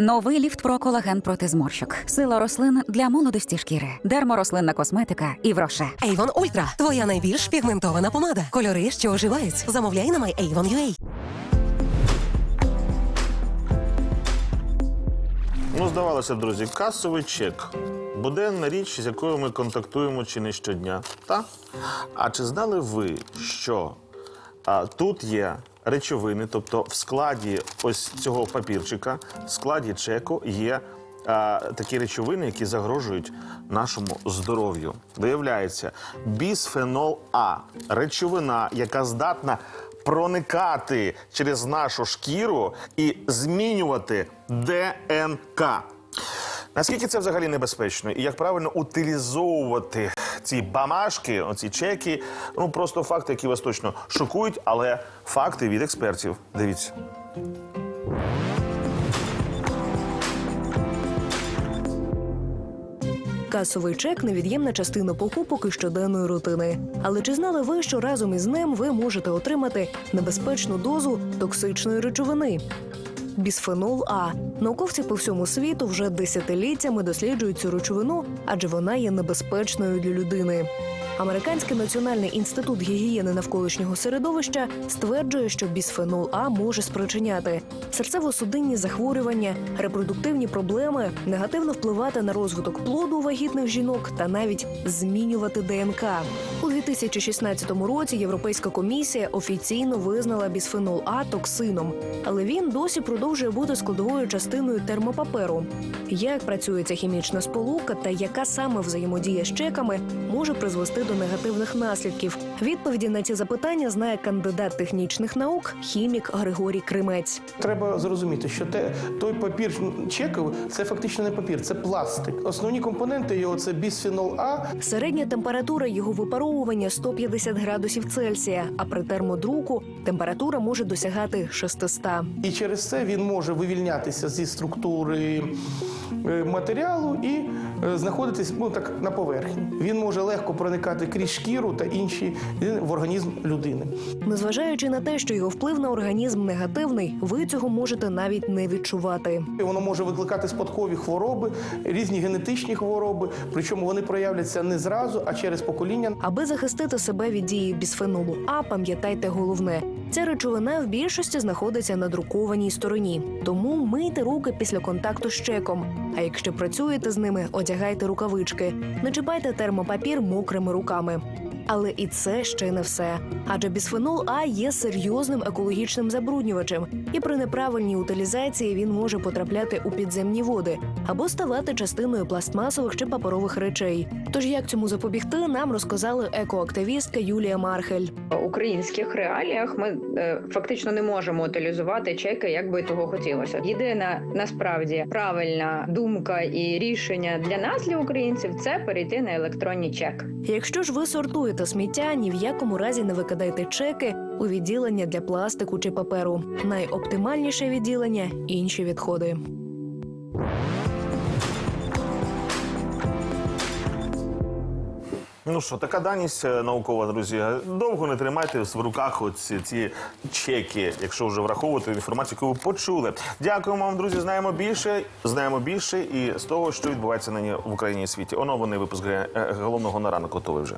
Новий ліфт про колаген проти зморщок. Сила рослин для молодості шкіри. Дерморослинна косметика і вроше. Avon Ultra – твоя найбільш пігментована помада. Кольори, що оживають. Замовляй на MyAvon.ua. Ну, здавалося друзі, касовий чек. Буденна річ, з якою ми контактуємо чи не щодня. Та? А чи знали ви, що а, тут є речовини, тобто в складі ось цього папірчика, в складі чеку є а, такі речовини, які загрожують нашому здоров'ю. Виявляється, бісфенол А речовина, яка здатна проникати через нашу шкіру і змінювати ДНК. Наскільки це взагалі небезпечно? І як правильно утилізовувати ці бамашки, оці чеки? Ну просто факти, які вас точно шокують, але факти від експертів. Дивіться. Касовий чек невід'ємна частина покупок і щоденної рутини. Але чи знали ви, що разом із ним ви можете отримати небезпечну дозу токсичної речовини? Бісфенол А. Науковці по всьому світу вже десятиліттями досліджують цю речовину, адже вона є небезпечною для людини. Американський національний інститут гігієни навколишнього середовища стверджує, що бісфенол А може спричиняти серцево-судинні захворювання, репродуктивні проблеми, негативно впливати на розвиток плоду у вагітних жінок та навіть змінювати ДНК. У 2016 році Європейська комісія офіційно визнала бісфенол А токсином, але він досі продовжує бути складовою частиною термопаперу. Як працює ця хімічна сполука та яка саме взаємодія з чеками може призвести до негативних наслідків? Відповіді на ці запитання знає кандидат технічних наук, хімік Григорій Кримець. Треба зрозуміти, що те, той папір чековий це фактично не папір, це пластик. Основні компоненти його це бісфенол А. Середня температура його випаровування 150 градусів Цельсія, а при термодруку температура може досягати 600. І через це він може вивільнятися зі структури е, матеріалу і е, знаходитись ну, так, на поверхні. Він може легко проникати крізь шкіру та інші е, в організм людини. Незважаючи на те, що його вплив на організм негативний, ви цього можете навіть не відчувати. Воно може викликати спадкові хвороби, різні генетичні хвороби, причому вони проявляться не зразу, а через покоління. Аби захистити себе від дії бісфенолу А, пам'ятайте головне. Ця речовина в більшості знаходиться на друкованій стороні, тому мийте руки після контакту з чеком. А якщо працюєте з ними, одягайте рукавички, не чіпайте термопапір мокрими руками. Але і це ще не все. Адже бісфенол А є серйозним екологічним забруднювачем, і при неправильній утилізації він може потрапляти у підземні води або ставати частиною пластмасових чи паперових речей. Тож як цьому запобігти, нам розказали екоактивістка Юлія Мархель. В українських реаліях ми е, фактично не можемо утилізувати чеки, як би того хотілося. Єдина насправді правильна думка і рішення для нас, для українців, це перейти на електронний чек. Якщо ж ви сортуєте сміття, ні в якому разі не викидайте чеки у відділення для пластику чи паперу. Найоптимальніше відділення інші відходи. Ну що, така даність е, наукова, друзі. Довго не тримайте в руках оці ці чеки, якщо вже враховувати інформацію, яку ви почули. Дякуємо вам, друзі. Знаємо більше, знаємо більше і з того, що відбувається нині в Україні і світі. Оновлений випуск е, головного на ранок готовий вже.